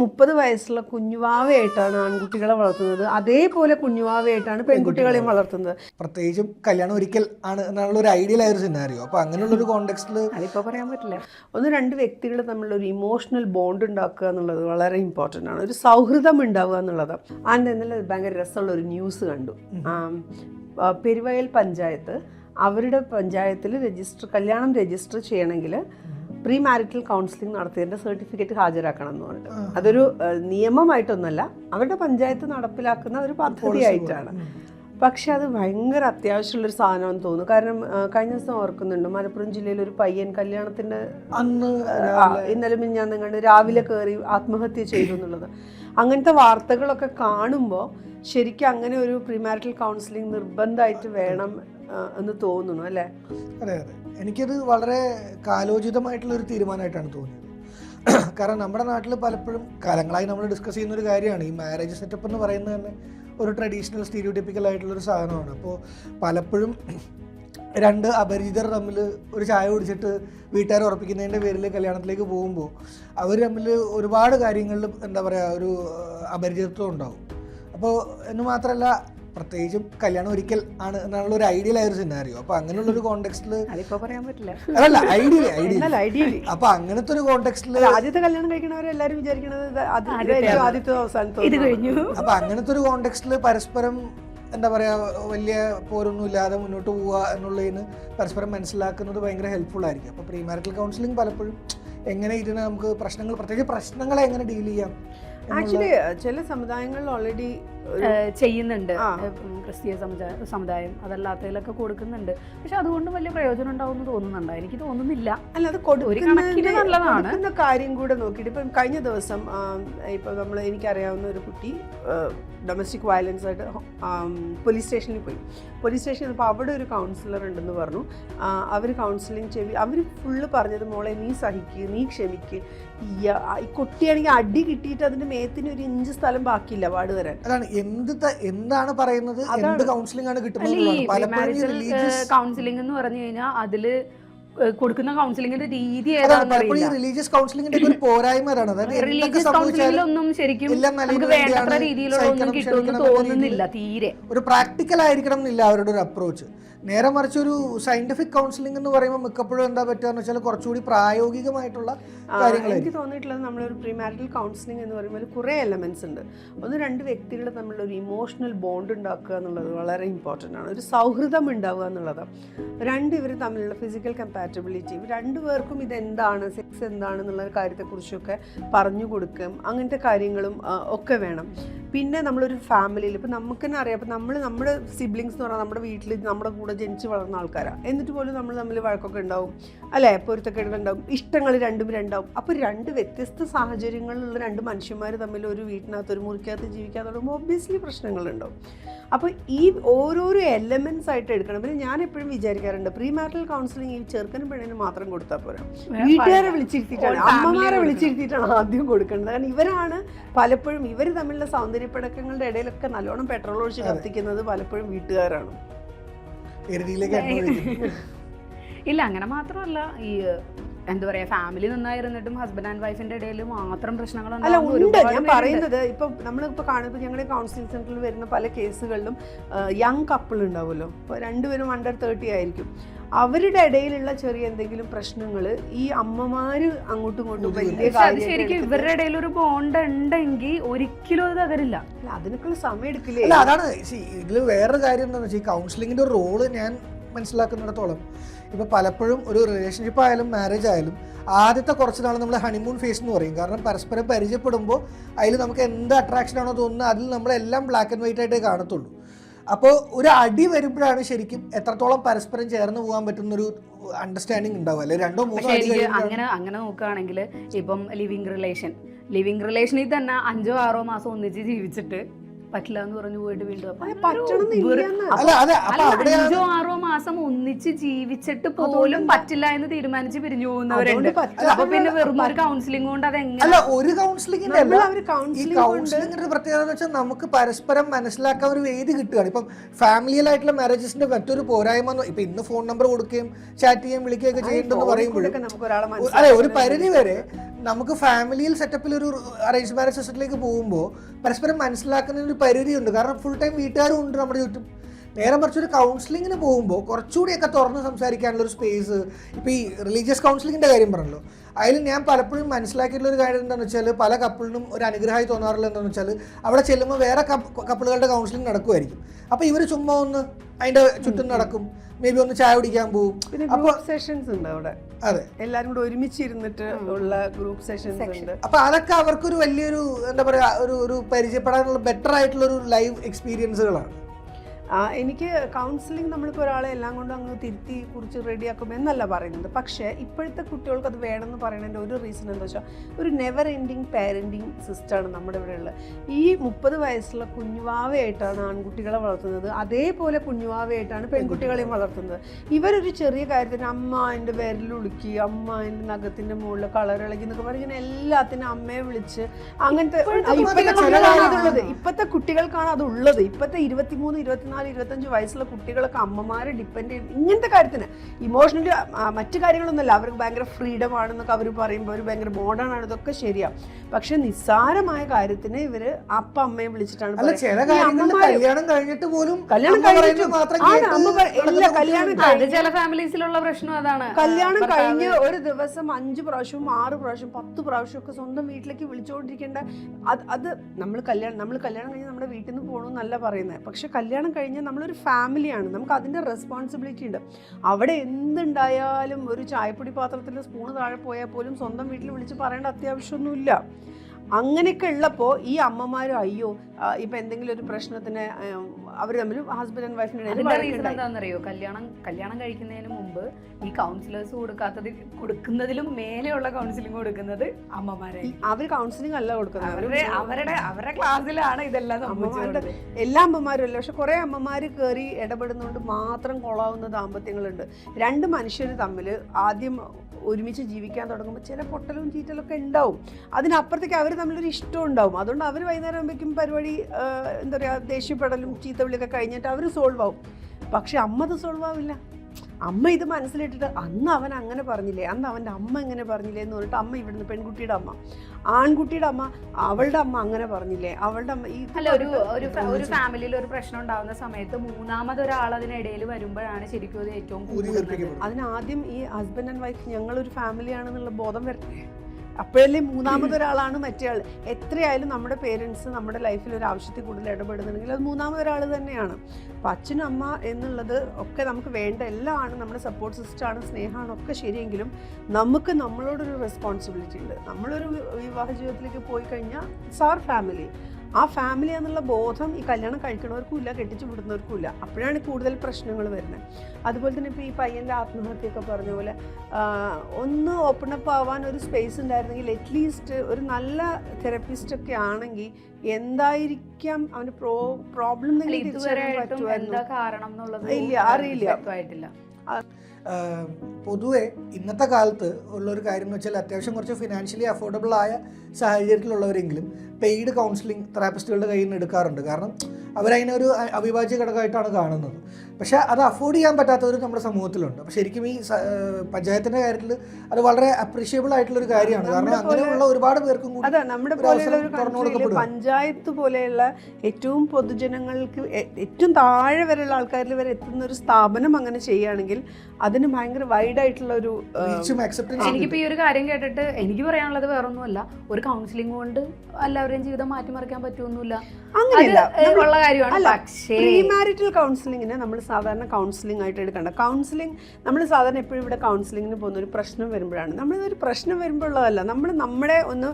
മുപ്പത് വയസ്സുള്ള കുഞ്ഞുവാവയായിട്ടാണ് ആൺകുട്ടികളെ വളർത്തുന്നത്. അതേപോലെ കുഞ്ഞുവാവയായിട്ടാണ് പെൺകുട്ടികളെയും വളർത്തുന്നത്. പ്രത്യേകിച്ചും കല്യാണം ഒരിക്കൽ ആണ് എന്നുള്ള ഒരു ഐഡിയൽ ആയ ഒരു സിനാരിയോ അപ്പൊ അങ്ങനെയുള്ള ഒരു കോണ്ടെക്സ്റ്റിൽ അതിപ്പോ പറയാൻ പറ്റില്ല. ഒന്ന് രണ്ട് വ്യക്തികൾ തമ്മിലുള്ള ഒരു ഇമോഷണൽ ബോണ്ട് ഉണ്ടാക്കുക എന്നുള്ളത് വളരെ ഇമ്പോർട്ടന്റ് ആണ്. ഒരു സൗഹൃദം ഉണ്ടാവുക എന്നുള്ളത്. ആൻഡ് ഇന്നലെ ഭയങ്കര രസമുള്ള ഒരു ന്യൂസ് കണ്ടു. പെരുവയൽ പഞ്ചായത്ത് അവരുടെ പഞ്ചായത്തിൽ രജിസ്റ്റർ കല്യാണം രജിസ്റ്റർ ചെയ്യണമെങ്കിൽ പ്രീ മാരിറ്റൽ കൗൺസിലിംഗ് നടത്തിയതിന്റെ സർട്ടിഫിക്കറ്റ് ഹാജരാക്കണം എന്ന് പറഞ്ഞിട്ട്. അതൊരു നിയമമായിട്ടൊന്നുമല്ല. അവരുടെ പഞ്ചായത്ത് നടപ്പിലാക്കുന്ന ഒരു പദ്ധതിയായിട്ടാണ്. പക്ഷെ അത് ഭയങ്കര അത്യാവശ്യമുള്ളൊരു സാധനമാണെന്ന് തോന്നുന്നു. കാരണം കഴിഞ്ഞ ദിവസം ഓർക്കുന്നുണ്ട് മലപ്പുറം ജില്ലയിൽ ഒരു പയ്യൻ കല്യാണത്തിന്റെ അന്ന് ഇന്നലെ ഞാൻ കണ്ട് രാവിലെ കയറി ആത്മഹത്യ ചെയ്തു എന്നുള്ളത്. അങ്ങനത്തെ വാർത്തകളൊക്കെ കാണുമ്പോൾ ശരിക്കും അങ്ങനെ ഒരു പ്രീമാരിറ്റൽ കൗൺസിലിംഗ് നിർബന്ധമായിട്ട് വേണം എന്ന് തോന്നുന്നു അല്ലേ? അതെ അതെ. എനിക്കത് വളരെ കാലോചിതമായിട്ടുള്ള ഒരു തീരുമാനമായിട്ടാണ് തോന്നിയത്. കാരണം നമ്മുടെ നാട്ടിൽ പലപ്പോഴും കാലങ്ങളായി നമ്മൾ ഡിസ്കസ് ചെയ്യുന്ന ഒരു കാര്യമാണ്. ഈ മാരേജ് സെറ്റപ്പ് എന്ന് പറയുന്നത് തന്നെ ഒരു ട്രഡീഷണൽ സ്റ്റീരിയോടിപ്പിക്കൽ ആയിട്ടുള്ള ഒരു സാധനമാണ്. അപ്പോൾ പലപ്പോഴും രണ്ട് അപരിചിതർ തമ്മിൽ ഒരു ചായ കുടിച്ചിട്ട് വീട്ടുകാർ ഉറപ്പിക്കുന്നതിന്റെ പേരിൽ കല്യാണത്തിലേക്ക് പോകുമ്പോൾ അവർ തമ്മിൽ ഒരുപാട് കാര്യങ്ങളിൽ എന്താ പറയുക ഒരു അപരിചിതത്വം ഉണ്ടാവും. അപ്പോൾ എന്ന് മാത്രമല്ല പ്രത്യേകിച്ചും കല്യാണം ഒരിക്കൽ ആണ് എന്നുള്ള ഒരു ഐഡിയൽ ആയ ഒരു സിനാരിയോ അപ്പൊ അങ്ങനെയുള്ള ഒരു കോണ്ടെക്സ്റ്റിൽ അതിപ്പോ പറയാൻ പറ്റില്ല. അല്ല ഐഡിയലി അപ്പൊ അങ്ങനത്തെ ഒരു കോണ്ടെക്സ്റ്റിൽ ആദ്യത്തെ കല്യാണം കഴിക്കണവരെല്ലാരും വിചാരിക്കണത് ഇത് ആദ്യത്തെ ഏറ്റവും ആദ്യത്തെ അവസാനത്തെ ഇത് കഴിഞ്ഞു. അപ്പൊ അങ്ങനത്തെ ഒരു കോണ്ടെക്സ്റ്റിൽ പരസ്പരം എന്താ പറയാ വലിയ പോരൊന്നും ഇല്ലാതെ മുന്നോട്ട് പോവുക എന്നുള്ളതിന് പരസ്പരം മനസ്സിലാക്കുന്നത് ഭയങ്കര ഹെൽപ്ഫുൾ ആയിരിക്കും. അപ്പൊ പ്രീ മാരിറ്റൽ കൗൺസിലിംഗ് പലപ്പോഴും എങ്ങനെ ഇരുന്ന് നമുക്ക് പ്രശ്നങ്ങൾ പ്രത്യേകിച്ച് പ്രശ്നങ്ങളെ എങ്ങനെ ഡീൽ ചെയ്യാം? ആക്ച്വലി ചില സമുദായങ്ങളിൽ ഓൾറെഡി ചെയ്യുന്നുണ്ട്. ക്രിസ്തീയ സമുദായ സമുദായം അതല്ലാത്തതിലൊക്കെ കൊടുക്കുന്നുണ്ട്. പക്ഷെ അതുകൊണ്ട് വലിയ പ്രയോജനം ഉണ്ടാവും എന്ന് തോന്നുന്നുണ്ടോ? എനിക്ക് തോന്നുന്നില്ല. അല്ല അത് ഒരു കണക്കിന് നല്ലതാണ്. കാര്യം കൂടെ നോക്കിയിട്ട് ഇപ്പം കഴിഞ്ഞ ദിവസം ഇപ്പം നമ്മൾ എനിക്കറിയാവുന്ന ഒരു കുട്ടി ഡൊമസ്റ്റിക് വയലൻസ് ആയിട്ട് പോലീസ് സ്റ്റേഷനിൽ പോയി. പോലീസ് സ്റ്റേഷനിൽ ഇപ്പോൾ അവിടെ ഒരു കൗൺസിലർ ഉണ്ടെന്ന് പറഞ്ഞു. അവർ കൗൺസിലിംഗ് ചെവി അവർ ഫുള്ള് പറഞ്ഞത് മോളെ നീ സഹിക്കുക നീ ക്ഷമിക്കുക ഈ കുട്ടിയാണെങ്കിൽ അടി കിട്ടിയിട്ട് അതിന്റെ മേത്തിന് ഒരു ഇഞ്ച് സ്ഥലം ബാക്കിയില്ല പാട് വരാൻ. അതാണ് എന്ത് എന്താണ് പറയുന്നത്? എന്ത് കൗൺസിലിംഗ് ആണ് കിട്ടുന്നത് കൗൺസിലിംഗ് എന്ന് പറഞ്ഞു കഴിഞ്ഞാൽ അതിൽ കൊടുക്കുന്ന കൗൺസിലിംഗിന്റെ രീതി റിലീജിയസ് കൗൺസിലിംഗിന്റെ ഒരു പോരായ്മയാണ്. അതായത് റിലീജിയസ് കൗൺസിലിംഗിലൊന്നും ശരിക്കും നമുക്ക് വേണ്ടത്ര രീതിയിലുള്ള കിട്ടുമെന്ന് തോന്നുന്നില്ല തീരെ. ഒരു പ്രാക്ടിക്കൽ ആയിരിക്കണം എന്നില്ല അവരുടെ ഒരു അപ്രോച്ച് നേരെ മറിച്ച് ഒരു സയന്റിഫിക് കൗൺസിലിംഗ് എന്ന് പറയുമ്പോൾ മിക്കപ്പോഴും എന്താ പറ്റുക എന്ന് വെച്ചാൽ കുറച്ചുകൂടി പ്രായോഗികമായിട്ടുള്ള കാര്യങ്ങൾ എനിക്ക് തോന്നിയിട്ടുള്ളത് നമ്മളൊരു പ്രീമാരിറ്റൽ കൗൺസിലിംഗ് എന്ന് പറയുമ്പോൾ കുറെ എലമെന്റ്സ് ഉണ്ട്. ഒന്ന് രണ്ട് വ്യക്തികൾ തമ്മിലുള്ള ഒരു ഇമോഷണൽ ബോണ്ട് ഉണ്ടാക്കുക എന്നുള്ളത് വളരെ ഇമ്പോർട്ടന്റ് ആണ്. ഒരു സൗഹൃദം ഉണ്ടാവുക എന്നുള്ളത്. രണ്ട് ഇവർ തമ്മിലുള്ള ഫിസിക്കൽ കമ്പാറ്റബിലിറ്റി രണ്ടു പേർക്കും ഇതെന്താണ് സെക്സ് എന്താണെന്നുള്ള കാര്യത്തെക്കുറിച്ചൊക്കെ പറഞ്ഞു കൊടുക്കും. അങ്ങനത്തെ കാര്യങ്ങളും ഒക്കെ വേണം. പിന്നെ നമ്മളൊരു ഫാമിലിയിൽ ഇപ്പം നമുക്ക് തന്നെ അറിയാം അപ്പം നമ്മൾ നമ്മുടെ സിബ്ലിങ്സ് എന്ന് പറഞ്ഞാൽ നമ്മുടെ വീട്ടിൽ നമ്മുടെ കൂടെ ജനിച്ച് വളർന്ന ആൾക്കാരാണ് എന്നിട്ട് പോലും നമ്മൾ തമ്മിൽ വഴക്കൊക്കെ ഉണ്ടാവും. അല്ലേ? പൊരുത്തക്കേടുണ്ടാവും ഇഷ്ടങ്ങൾ രണ്ടും രണ്ടാവും. അപ്പോൾ രണ്ട് വ്യത്യസ്ത സാഹചര്യങ്ങളിലുള്ള രണ്ട് മനുഷ്യന്മാർ തമ്മിൽ ഒരു വീട്ടിനകത്ത് ഒരു മുറിക്കകത്ത് ജീവിക്കാൻ തുടങ്ങുമ്പോൾ ഒബ്വിയസ്ലി പ്രശ്നങ്ങളുണ്ടാവും. അപ്പോൾ ഈ ഓരോരോ എലമെൻസ് ആയിട്ട് എടുക്കണം. പിന്നെ ഞാൻ എപ്പോഴും വിചാരിക്കാറുണ്ട് പ്രീ മാരിറ്റൽ കൗൺസിലിംഗ് ഈ ചെറുക്കനും പെണ്ണിനും മാത്രം കൊടുത്താൽ പോരാ. വീട്ടുകാരെ വിളിച്ചിരുത്തിയിട്ടാണ്. അമ്മമാരെ. വിളിച്ചിരുത്തിയിട്ടാണ് ആദ്യം കൊടുക്കേണ്ടത്. കാരണം ഇവരാണ് പലപ്പോഴും ഇവർ തമ്മിലുള്ള സൗന്ദര്യപ്പടക്കങ്ങളുടെ ഇടയിലൊക്കെ നല്ലോണം പെട്രോൾ ഒഴിച്ച് കത്തിക്കുന്നത് പലപ്പോഴും വീട്ടുകാരാണ്. ഇല്ല അങ്ങനെ മാത്രമല്ല. ഈ എന്താ പറയാ ഫാമിലി നന്നായിരുന്നിട്ടും ഹസ്ബൻഡ് ആൻഡ് വൈഫിന്റെ ഇടയിൽ മാത്രം പ്രശ്നങ്ങൾ അല്ല ഉണ്ട്. ഞാൻ. പറയുന്നത് ഇപ്പൊ നമ്മളിപ്പോ കാണുമ്പോൾ ഞങ്ങളുടെ കൗൺസിലിംഗ് സെന്ററിൽ വരുന്ന പല കേസുകളിലും യങ് കപ്പിൾ ഉണ്ടാവുമല്ലോ. ഇപ്പോൾ രണ്ടുപേരും അണ്ടർ തേർട്ടി ആയിരിക്കും. അവരുടെ ഇടയിലുള്ള ചെറിയ എന്തെങ്കിലും പ്രശ്നങ്ങൾ ഈ അമ്മമാര് അങ്ങോട്ടും ഇങ്ങോട്ടും വലിയ ശരിക്കും ഇവരുടെ ഇടയിൽ ഒരു ബോണ്ട് ഉണ്ടെങ്കിൽ ഒരിക്കലും അത് തകരില്ല. അതിനൊക്കെ സമയം എടുക്കില്ല? അല്ല അതാണ്. ഇതിൽ വേറൊരു കാര്യം എന്താണെന്ന് വെച്ചാൽ കൗൺസിലിംഗിന്റെ കൗൺസിലിങ്ങിന്റെ റോൾ ഞാൻ മനസ്സിലാക്കുന്നിടത്തോളം ഇപ്പോൾ പലപ്പോഴും ഒരു റിലേഷൻഷിപ്പ് ആയാലും മാരേജ് ആയാലും ആദ്യത്തെ കുറച്ച് നാൾ നമ്മൾ ഹണിമൂൺ ഫേസ് എന്ന് പറയും. കാരണം പരസ്പരം പരിചയപ്പെടുമ്പോൾ അതിൽ നമുക്ക് എന്ത് അട്രാക്ഷൻ ആണോ തോന്നുന്നത് അതിൽ നമ്മളെല്ലാം ബ്ലാക്ക് ആൻഡ് വൈറ്റ് ആയിട്ടേ കാണത്തുള്ളൂ. അപ്പോൾ ഒരു അടി വരുമ്പോഴാണ് ശരിക്കും എത്രത്തോളം പരസ്പരം ചേർന്ന് പോകാൻ പറ്റുന്ന ഒരു അണ്ടർസ്റ്റാൻഡിങ് ഉണ്ടാവും അല്ലെ രണ്ടോ മൂന്നോ അങ്ങനെ അങ്ങനെ നോക്കുകയാണെങ്കിൽ ഇപ്പം ലിവിങ് റിലേഷൻ ലിവിങ് റിലേഷനിൽ തന്നെ അഞ്ചോ ആറോ മാസം ഒന്നിച്ച് ജീവിച്ചിട്ട് പറ്റില്ല എന്ന് പറഞ്ഞു പോയിട്ട് വീണ്ടും അത് അഞ്ചോ ആറോ മാസം ഒന്നിച്ച് ജീവിച്ചിട്ട് പോലും പറ്റില്ല എന്ന് തീരുമാനിച്ച് പിരിഞ്ഞു പോകുന്നവരുണ്ട്. അപ്പൊ പിന്നെ വെറും ഒരു കൗൺസിലിംഗ് കൊണ്ട് അതെങ്ങനെ അല്ല ഒരു കൗൺസിലിങ്ങിന്റെ നമ്മൾ അല്ല. അവർ കൗൺസിലിംഗ് കൊണ്ട് കൗൺസിലിങ്ങിന്റെ ഒരു പ്രത്യേകത എന്ന് വെച്ചാൽ നമുക്ക് പരസ്പരം മനസ്സിലാക്കാൻ ഒരു വേദി കിട്ടുകയാണ്. ഇപ്പം ഫാമിലിയിലായിട്ടുള്ള മാരേജസിന്റെ മറ്റൊരു പോരായ്മ ഇപ്പൊ ഇന്ന് ഫോൺ നമ്പർ കൊടുക്കുകയും ചാറ്റ് ചെയ്യുകയും വിളിക്കുകയൊക്കെ ചെയ്യുന്നുണ്ടെന്ന് ഒരാളെ അതെ ഒരു പരിധി വരെ നമുക്ക് ഫാമിലിയിൽ സെറ്റപ്പിൽ ഒരു അറേഞ്ച് മാരേജ് സിസ്റ്റത്തിലേക്ക് പോകുമ്പോൾ പരസ്പരം മനസ്സിലാക്കുന്നതിന് ഒരു പരിധിയുണ്ട്. കാരണം ഫുൾ ടൈം വീട്ടുകാരും ഉണ്ട് നമ്മുടെ ചുറ്റും. നേരെ മറിച്ച് ഒരു കൗൺസിലിങ്ങിന് പോകുമ്പോൾ കുറച്ചുകൂടിയൊക്കെ തുറന്ന് സംസാരിക്കാനുള്ള ഒരു സ്പേസ് ഇപ്പോൾ ഈ റിലീജിയസ് കൗൺസിലിങ്ങിന്റെ കാര്യം പറഞ്ഞല്ലോ. അതിൽ ഞാൻ പലപ്പോഴും മനസ്സിലാക്കിയിട്ടുള്ള ഒരു കാര്യം എന്താണെന്ന് വെച്ചാൽ പല കപ്പിളിനും ഒരു അനുഗ്രഹമായി തോന്നാറുള്ളത് എന്താണെന്ന് വെച്ചാൽ അവിടെ ചെല്ലുമ്പോൾ വേറെ കപ്പിളുകളുടെ കൗൺസിലിംഗ് നടക്കുമായിരിക്കും അപ്പോൾ ഇവർ ചുമ്മാ ഒന്ന് അതിന്റെ ചുറ്റും നടക്കും. മേ ബി ഒന്ന് ചായ കുടിക്കാൻ പോകും പിന്നെ അപ്പോൾ ഗ്രൂപ്പ് സെഷൻസ് ഉണ്ട് അവിടെ. അതെ. എല്ലാരും കൂടെ ഒരുമിച്ച് ഇരുന്നിട്ട് ഉള്ള ഗ്രൂപ്പ് സെഷൻസ് ഉണ്ട്. അപ്പൊ അതൊക്കെ അവർക്കൊരു വലിയൊരു എന്താ പറയാ ഒരു ഒരു പരിചയപ്പെടാനുള്ള ബെറ്റർ ആയിട്ടുള്ള ഒരു ലൈവ് എക്സ്പീരിയൻസുകളാണ് എനിക്ക് കൗൺസിലിംഗ് നമ്മളിപ്പോൾ ഒരാളെ എല്ലാം കൊണ്ടും അങ്ങ് തിരുത്തി കുറിച്ച് റെഡിയാക്കും എന്നല്ല പറയുന്നത്. പക്ഷേ ഇപ്പോഴത്തെ കുട്ടികൾക്ക് അത് വേണമെന്ന് പറയുന്നതിന്റെ ഒരു റീസൺ എന്താ വെച്ചാൽ ഒരു നെവർ എൻഡിങ് പാരന്റിങ് സിസ്റ്റമാണ് നമ്മുടെ ഇവിടെ ഉള്ളത്. ഈ മുപ്പത് വയസ്സുള്ള കുഞ്ഞുവാവയായിട്ടാണ് ആൺകുട്ടികളെ വളർത്തുന്നത്. അതേപോലെ കുഞ്ഞുവാവയായിട്ടാണ് പെൺകുട്ടികളെയും വളർത്തുന്നത്. ഇവരൊരു ചെറിയ കാര്യത്തിന് അമ്മ എന്റെ വിരലുളുക്കി അമ്മ എന്റെ നഖത്തിന്റെ മുകളിൽ കളർ ഇളകി എന്നൊക്കെ പറഞ്ഞ് ഇങ്ങനെ എല്ലാത്തിനും അമ്മയെ വിളിച്ച് അങ്ങനത്തെ ഇപ്പോഴത്തെ കുട്ടികൾക്കാണ് അതുള്ളത് ഇപ്പോഴത്തെ ഇരുപത്തിമൂന്ന് ഇരുപത്തിനാല് ഇരുപത്തഞ്ച് വയസ്സുള്ള കുട്ടികളൊക്കെ അമ്മമാരെ ഡിപ്പെൻഡ് ചെയ്യും ഇങ്ങനത്തെ കാര്യത്തിന്. ഇമോഷണലി മറ്റു കാര്യങ്ങളൊന്നുമല്ല. അവർക്ക് ഭയങ്കര ഫ്രീഡം ആണെന്നൊക്കെ അവർ പറയുമ്പോൾ അവർ ഭയങ്കര മോഡേൺ ആണ്. ഇതൊക്കെ ശരിയാ. പക്ഷെ നിസ്സാരമായ കാര്യത്തിന് ഇവർ അപ്പ അമ്മയെ വിളിച്ചിട്ടാണ് കല്യാണം കഴിഞ്ഞിട്ട് പോലും കല്യാണം കഴിഞ്ഞിട്ട് പറയുന്നത് കഴിഞ്ഞിട്ടും ആണ്. അമ്മ എല്ലാ കല്യാണം കുട്ടികളുണ്ട്. അത് ചില ഫാമിലീസിലുള്ള പ്രശ്നം അതാണ്. കല്യാണം ഭർത്താവ് കഴിഞ്ഞ് ഒരു ദിവസം അഞ്ച് പ്രാവശ്യവും ആറ് പ്രാവശ്യം പത്ത് പ്രാവശ്യം ഒക്കെ സ്വന്തം വീട്ടിലേക്ക് വിളിച്ചുകൊണ്ടിരിക്കേണ്ട അത് അത് നമ്മൾ കല്യാണം നമ്മൾ കല്യാണം കഴിഞ്ഞ് നമ്മുടെ വീട്ടിൽ നിന്ന് പോകണമെന്നല്ല പറയുന്നത്. പക്ഷെ കല്യാണം കഴിഞ്ഞ് നമ്മളൊരു ഫാമിലിയാണ്. നമുക്ക് അതിന്റെ റെസ്പോൺസിബിലിറ്റി ഉണ്ട്. അവിടെ എന്തുണ്ടായാലും ഒരു ചായപ്പൊടി പാത്രത്തിൽ സ്പൂണ് താഴെ പോയാൽ പോലും സ്വന്തം വീട്ടിൽ വിളിച്ച് പറയേണ്ട അത്യാവശ്യമൊന്നുമില്ല. അങ്ങനെയൊക്കെ ഉള്ളപ്പോൾ ഈ അമ്മമാരും അയ്യോ ഇപ്പം എന്തെങ്കിലും ഒരു പ്രശ്നത്തിന് അവർ തമ്മിൽ ഹസ്ബൻഡ് ആൻഡ് വൈഫിന് എന്താണെന്നറിയോ? കല്യാണം കല്യാണം കഴിക്കുന്നതിന് മുമ്പ് ഈ കൗൺസിലേഴ്സ് കൊടുക്കാത്തത് കൊടുക്കുന്നതിലും മേലെയുള്ള കൗൺസിലിംഗ് കൊടുക്കുന്നത് അമ്മമാരെ. അവർ കൗൺസിലിംഗ് അല്ല കൊടുക്കുന്നത്. അവരുടെ അവരുടെ അവരുടെ ക്ലാസ്സിലാണ് ഇതെല്ലാം അമ്മമാരുടെ എല്ലാ അമ്മമാരും അല്ല. പക്ഷെ കുറേ അമ്മമാർ കയറി ഇടപെടുന്നതുകൊണ്ട് മാത്രം കൊളാവുന്ന ദാമ്പത്യങ്ങളുണ്ട്. രണ്ട് മനുഷ്യർ തമ്മിൽ ആദ്യം ഒരുമിച്ച് ജീവിക്കാൻ തുടങ്ങുമ്പോൾ ചില പൊട്ടലും ചീറ്റലൊക്കെ ഉണ്ടാവും. അതിനപ്പുറത്തേക്ക് അവർ തമ്മിലൊരു ഇഷ്ടം ഉണ്ടാവും. അതുകൊണ്ട് അവർ വൈകുന്നേരം ആകുമ്പോഴേക്കും പരിപാടി എന്താ പറയുക ദേഷ്യപ്പെടലും ചീത്തവിളിയൊക്കെ കഴിഞ്ഞിട്ട് അവർ സോൾവ് ആവും. പക്ഷെ അമ്മ അത് സോൾവ് ആവില്ല. അമ്മ ഇത് മനസ്സിലിട്ടിട്ട് അന്ന് അവൻ അങ്ങനെ പറഞ്ഞില്ലേ അന്ന് അവന്റെ അമ്മ എങ്ങനെ പറഞ്ഞില്ലേ എന്ന് പറഞ്ഞിട്ട് അമ്മ ഇവിടുന്ന് പെൺകുട്ടിയുടെ അമ്മ ആൺകുട്ടിയുടെ അമ്മ അവളുടെ അമ്മ അങ്ങനെ പറഞ്ഞില്ലേ അവളുടെ അമ്മ ഈ അല്ല ഒരു ഒരു ഒരു ഫാമിലിയിൽ ഒരു പ്രശ്നം ഉണ്ടാകുന്ന സമയത്ത് മൂന്നാമത് ഒരാൾ അതിനിടയിൽ വരുമ്പോഴാണ് ശരിക്കും അത് ഏറ്റവും കൂടുതൽ. അതിനാദ്യം ഈ ഹസ്ബൻഡ് ആൻഡ് വൈഫ് ഞങ്ങളൊരു ഫാമിലിയാണെന്നുള്ള ബോധം വരട്ടെ അപ്പോഴല്ലേ മൂന്നാമതൊരാളാണ് മറ്റേ ആൾ എത്രയായാലും നമ്മുടെ പേരൻസ് നമ്മുടെ ലൈഫിൽ ഒരു ആവശ്യത്തിൽ കൂടുതൽ ഇടപെടുന്നുണ്ടെങ്കിൽ അത് മൂന്നാമതൊരാൾ തന്നെയാണ്. അപ്പം അച്ഛനും അമ്മ എന്നുള്ളത് ഒക്കെ നമുക്ക് വേണ്ട എല്ലാം ആണ് നമ്മുടെ സപ്പോർട്ട് സിസ്റ്റമാണ് സ്നേഹമാണ് ഒക്കെ ശരിയെങ്കിലും നമുക്ക് നമ്മളോടൊരു റെസ്പോൺസിബിലിറ്റി ഉണ്ട്. നമ്മളൊരു വിവാഹ ജീവിതത്തിലേക്ക് പോയി കഴിഞ്ഞാൽ സാർ ഫാമിലി ആ ഫാമിലി എന്നുള്ള ബോധം ഈ കല്യാണം കഴിക്കണവർക്കും ഇല്ല കെട്ടിച്ചു വിടുന്നവർക്കും ഇല്ല. അപ്പോഴാണ് കൂടുതൽ പ്രശ്നങ്ങൾ വരുന്നത്. അതുപോലെ തന്നെ ഇപ്പോൾ ഈ പയ്യന്റെ ആത്മഹത്യയൊക്കെ പറഞ്ഞ പോലെ ഒന്ന് ഓപ്പൺ അപ്പ് ആവാൻ ഒരു സ്പേസ് ഉണ്ടായിരുന്നെങ്കിൽ അറ്റ്ലീസ്റ്റ് ഒരു നല്ല തെറപ്പിസ്റ്റൊക്കെ ആണെങ്കിൽ എന്തായിരിക്കാം അവന് പ്രോ പ്രോബ്ലം ഇല്ല, അറിയില്ല. പൊതുവെ ഇന്നത്തെ കാലത്ത് ഉള്ളൊരു കാര്യം എന്ന് വെച്ചാൽ അത്യാവശ്യം കുറച്ച് ഫിനാൻഷ്യലി അഫോർഡബിൾ ആയ സാഹചര്യത്തിലുള്ളവരെങ്കിലും പെയ്ഡ് കൗൺസിലിംഗ് തെറാപ്പിസ്റ്റുകളുടെ കയ്യിൽ നിന്ന് എടുക്കാറുണ്ട്. കാരണം അവരതിനൊരു അവിഭാജ്യ ഘടകമായിട്ടാണ് കാണുന്നത്. പക്ഷേ അത് അഫോർഡ് ചെയ്യാൻ പറ്റാത്തവരും നമ്മുടെ സമൂഹത്തിലുണ്ട്. അപ്പോൾ ശരിക്കും ഈ പഞ്ചായത്തിന്റെ പഞ്ചായത്തിന്റെ കാര്യത്തിൽ അത് വളരെ അപ്രീഷിയബിൾ ആയിട്ടുള്ള ഒരു കാര്യമാണ്. കാരണം അങ്ങനെയുള്ള ഒരുപാട് പേർക്കും കൂടി അതെ നമ്മുടെ പോലെയുള്ള. പഞ്ചായത്ത് പോലെയുള്ള ഏറ്റവും പൊതുജനങ്ങൾക്ക് ഏറ്റവും താഴെ വരെയുള്ള ആൾക്കാരിൽ വരെ എത്തുന്ന ഒരു സ്ഥാപനം അങ്ങനെ ചെയ്യുകയാണെങ്കിൽ അതിന് ഭയങ്കര വൈഡ് ആയിട്ടുള്ള ഒരു എനിക്കിപ്പോൾ ഈ ഒരു കാര്യം കേട്ടിട്ട് എനിക്ക് പറയാനുള്ളത് വേറൊന്നുമല്ല. ഒരു കൗൺസിലിംഗ് കൊണ്ട് എല്ലാവരുടെയും ജീവിതം മാറ്റിമറിക്കാൻ പറ്റുമൊന്നുമില്ല. അങ്ങനെയല്ല. കാര്യമാണ്. പക്ഷേ പ്രീ മാരിറ്റൽ കൗൺസിലിങ്ങിനെ നമ്മൾ സാധാരണ കൗൺസിലിംഗ് ആയിട്ട് എടുക്കണ്ട. കൗൺസിലിംഗ് നമ്മൾ സാധാരണ എപ്പോഴും ഇവിടെ കൗൺസിലിങ്ങിന് പോകുന്ന ഒരു പ്രശ്നം വരുമ്പോഴാണ്. നമ്മളിതൊരു പ്രശ്നം വരുമ്പോഴുള്ളതല്ല. നമ്മൾ നമ്മുടെ ഒന്ന്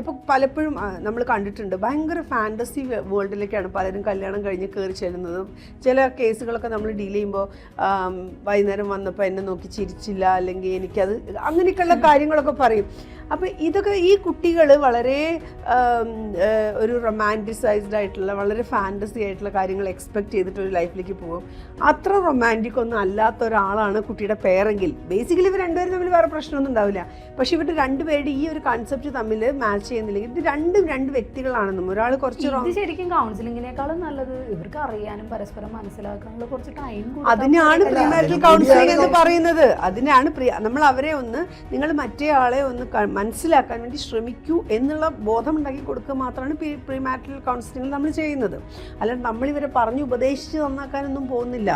ഇപ്പോൾ പലപ്പോഴും നമ്മൾ കണ്ടിട്ടുണ്ട്. ഭയങ്കര ഫാന്റസി വേൾഡിലേക്കാണ് പലരും കല്യാണം കഴിഞ്ഞ് കയറി ചെല്ലുന്നത്. ചില കേസുകളൊക്കെ നമ്മൾ ഡീൽ ചെയ്യുമ്പോൾ വൈകുന്നേരം വന്നപ്പോൾ എന്നെ നോക്കി ചിരിച്ചില്ല അല്ലെങ്കിൽ എനിക്കത് അങ്ങനെയൊക്കെയുള്ള കാര്യങ്ങളൊക്കെ പറയും. അപ്പോൾ ഇതൊക്കെ ഈ കുട്ടികൾ വളരെ ഒരു റൊമാന്റിസൈസ്ഡ് ആയിട്ടുള്ള വളരെ ഫാന്റസി ആയിട്ടുള്ള കാര്യങ്ങൾ എക്സ്പെക്ട് ചെയ്തിട്ട് ഒരു ലൈഫിലേക്ക് പോകും. അത്ര റൊമാന്റിക് ഒന്നും അല്ലാത്ത ഒരാളാണ് കുട്ടിയുടെ പേരെങ്കിൽ ബേസിക്കലി ഇവർ രണ്ടുപേരും തമ്മിൽ വേറെ പ്രശ്നമൊന്നും ഉണ്ടാവില്ല. പക്ഷേ ഇവരുടെ രണ്ടുപേരുടെ ഈ ഒരു കൺസെപ്റ്റ് തമ്മിൽ മാച്ച് ചെയ്യുന്നില്ലെങ്കിൽ ഇത് രണ്ടും രണ്ട് വ്യക്തികളാണെന്നും ഒരാൾ കുറച്ച് ഇത് ശരിക്കും കൗൺസിലിങ്ങിനേക്കാളും നല്ലത്. ഇവർക്ക് അറിയാനും പരസ്പരം മനസ്സിലാക്കാനുള്ള കുറച്ച് ടൈം അതിനാണ് പ്രീ മാരിറ്റൽ കൗൺസിലിംഗ് എന്ന് പറയുന്നത്. അതിനാണ് പ്രിയ നമ്മൾ അവരെ ഒന്ന് നിങ്ങൾ മറ്റേ ആളെ ഒന്ന് മനസ്സിലാക്കാൻ വേണ്ടി ശ്രമിക്കൂ എന്നുള്ള ബോധമുണ്ടാക്കി കൊടുക്കുക മാത്രമാണ് പ്രീ പ്രീമാറ്റൽ കൗൺസിലിംഗ് നമ്മൾ ചെയ്യുന്നത്. അല്ലാണ്ട് നമ്മളിവരെ പറഞ്ഞ് ഉപദേശിച്ച് നന്നാക്കാനൊന്നും പോകുന്നില്ല.